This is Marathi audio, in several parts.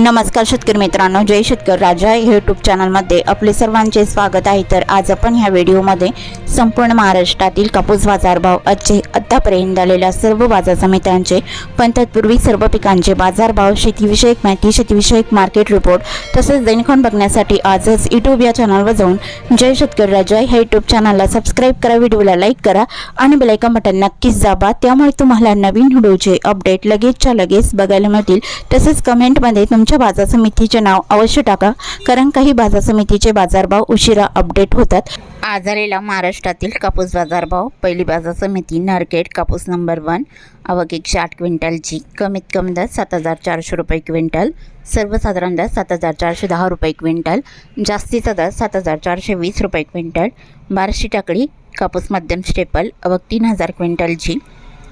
नमस्कार शेतकरी मित्रांनो जय शेतकरी राजा यूट्यूब चॅनलमध्ये आपले सर्वांचे स्वागत आहे. तर आज आपण ह्या व्हिडिओमध्ये संपूर्ण महाराष्ट्रातील कापूस बाजारभाव आजचे आत्तापर्यंत आलेल्या सर्व बाजार समित्यांचे पण तत्पूर्वी सर्व पिकांचे बाजारभाव शेतीविषयक माहिती शेतीविषयक मार्केट रिपोर्ट तसेच दैनिकन बघण्यासाठी आजच यूट्यूब या चॅनलवर जाऊन जय शेतकरी राजा ह्या यूट्यूब चॅनलला सबस्क्राईब करा व्हिडिओला लाईक करा आणि बेलायकन बटन नक्कीच दाबा. त्यामुळे तुम्हाला नवीन व्हिडिओचे अपडेट लगेचच्या लगेच बघायला मिळतील. तसेच कमेंटमध्ये तुमच्या बाजार समितीचे नाव अवश्य टाका कारण काही बाजार समितीचे बाजारभाव उशिरा अपडेट होतात. आज आलेला महाराष्ट्रातील कापूस बाजारभाव पहिली बाजार समिती नारकेट कापूस नंबर वन आवक एकशे आठ क्विंटलची कमीत कमी दर सात हजार चारशे रुपये क्विंटल सर्वसाधारण दर सात हजार चारशे दहा रुपये क्विंटल जास्तीचा दर सात हजार चारशे वीस रुपये क्विंटल बारशी टाकळी कापूस मध्यम स्टेपल आवक तीन हजार क्विंटलची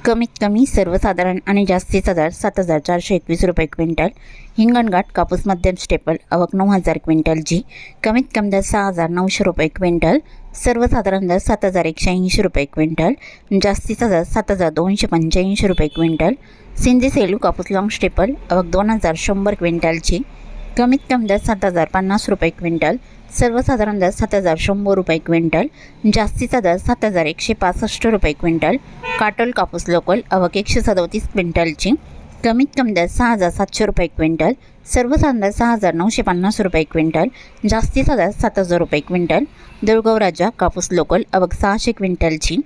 कमीत कमी सर्वसाधारण आणि जास्तीचा दर सात हजार चारशे एकवीस रुपये क्विंटल. हिंगणघाट कापूस मध्यम स्टेपल आवक नऊ हजार क्विंटल जी. कमीत कमी दर सहा हजार नऊशे रुपये क्विंटल. सर्वसाधारण दर सात हजार एकशे ऐंशी रुपये क्विंटल. जास्तीचा दर सात हजार दोनशे पंच्याऐंशी रुपये क्विंटल. सिंधी सेलू कापूस लॉंग स्टेपल आवक दोन हजार शंभर क्विंटलची कमीत कमी दर सात हजार पन्नास रुपये क्विंटल. सर्वसाधारण दर सात हजार शंभर रुपये क्विंटल जास्तीचा दर सात हजार एकशे पासष्ट रुपये क्विंटल काटोल कापूस लोकल आवक एकशे सदोतीस क्विंटलची कमीत कमी दर सहा हजार सातशे रुपये क्विंटल सर्वसाधारण दर सहा हजार नऊशे पन्नास रुपये क्विंटल जास्तीचा दर सात हजार रुपये क्विंटल देऊळगाव राजा कापूस लोकल आवक सहाशे क्विंटलची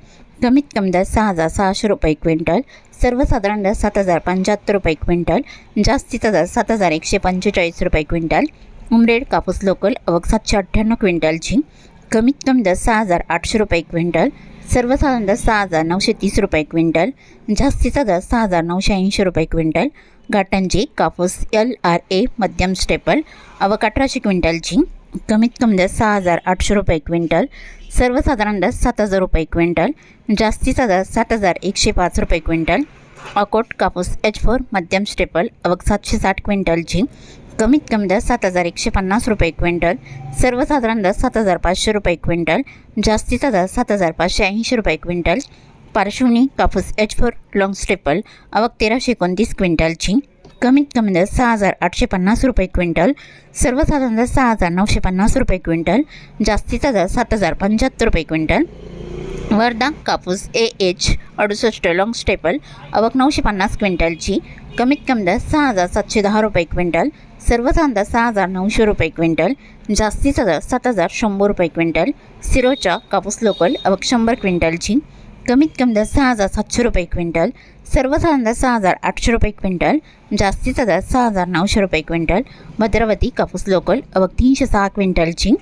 कमीत कमी दर सहा हजार सहाशे रुपये क्विंटल सर्वसाधारण दर सात हजार पंच्याहत्तर रुपये क्विंटल जास्तीचा दर सात हजार एकशे पंचेचाळीस रुपये क्विंटल उमरेड कापूस लोकल अवक सातशे अठ्ठ्याण्णव क्विंटलची. कमीत कमी दर सहा हजार आठशे रुपये क्विंटल. सर्वसाधारण दर सहा हजार नऊशे तीस रुपये क्विंटल. जास्तीचा दर सहा हजार नऊशे ऐंशी रुपये क्विंटल. घाटांची कापूस एल आर ए मध्यम स्टेपल अवक अठराशे क्विंटलची. कमीत कमी दर सहा हजार आठशे रुपये क्विंटल. सर्वसाधारण दर सात हजार रुपये क्विंटल. जास्तीचा दर सात हजार एकशे पाच रुपये क्विंटल. अकोट कापूस एच फोर मध्यम स्टेपल अवक सातशे साठ क्विंटलची. कमीत कमी दर सात हजार एकशे पन्नास रुपये क्विंटल सर्वसाधारण दर सात हजार पाचशे रुपये क्विंटल जास्तीचा दर सात हजार पाचशे ऐंशी रुपये क्विंटल पार्श्वनी कापूस एच फोर लॉंग स्टेपल आवक तेराशे एकोणतीस क्विंटलची कमीत कमी दर सहा हजार आठशे पन्नास रुपये क्विंटल सर्वसाधारण दर सहा हजार नऊशे पन्नास रुपये क्विंटल जास्तीचा दर सात हजार पंच्याहत्तर रुपये क्विंटल वर्धा कापूस ए एच अडुसष्ट लॉंग स्टेपल अवक नऊशे पन्नास क्विंटलची कमीत कमी दर सहा हजार सातशे दहा रुपये क्विंटल सर्वसाधारण दर सहा हजार नऊशे रुपये क्विंटल जास्तीचा दर सात हजार शंभर रुपये क्विंटल सिरोचा कापूस लोकल अवक शंभर क्विंटलची कमीत कमी दर सहा हजार सातशे रुपये क्विंटल सर्वसाधारण दर सहा हजार आठशे रुपये क्विंटल जास्तीचा दर सहा हजार नऊशे रुपये क्विंटल भद्रावती कापूस लोकल अवक तीनशे सहा क्विंटलची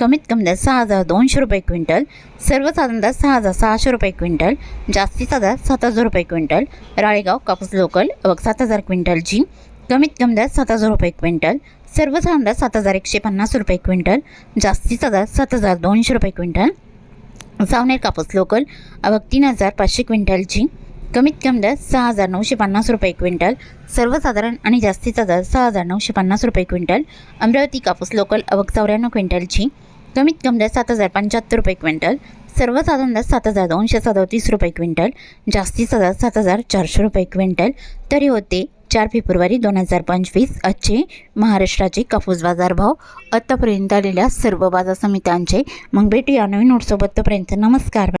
कमीत कमी दर सहा हजार दोनशे रुपये क्विंटल सर्वसाधारण दर सहा हजार सहाशे रुपये क्विंटल जास्तीचा दर सात हजार रुपये क्विंटल राळेगाव कापूस लोकल अवघ सात हजार क्विंटलची कमीत कमी दर सात हजार रुपये क्विंटल सर्वसाधारण दर सात हजार एकशे पन्नास रुपये क्विंटल जास्तीचा दर सात हजार दोनशे रुपये क्विंटल. सावनेर कापूस लोकल अवघ तीन हजार पाचशे क्विंटलची कमीत कमी दर सहा हजार नऊशे पन्नास रुपये क्विंटल सर्वसाधारण आणि जास्तीचा दर सहा हजार नऊशे पन्नास रुपये क्विंटल अमरावती कापूस लोकल अवघ चौऱ्याण्णव क्विंटलची कमीत कमी दर सात हजार पंच्याहत्तर रुपये क्विंटल. सर्वसाधारण दर सात हजार दोनशे सदोतीस रुपये क्विंटल. जास्तीचा दर सात हजार चारशे रुपये क्विंटल. तरी होते चार फेब्रुवारी दोन हजार पंचवीस आजचे महाराष्ट्राचे कापूस बाजार भाव आत्तापर्यंत आलेल्या सर्व बाजार समित्यांचे. मग भेटूया नवीन नोटसोबत तोपर्यंत नमस्कार.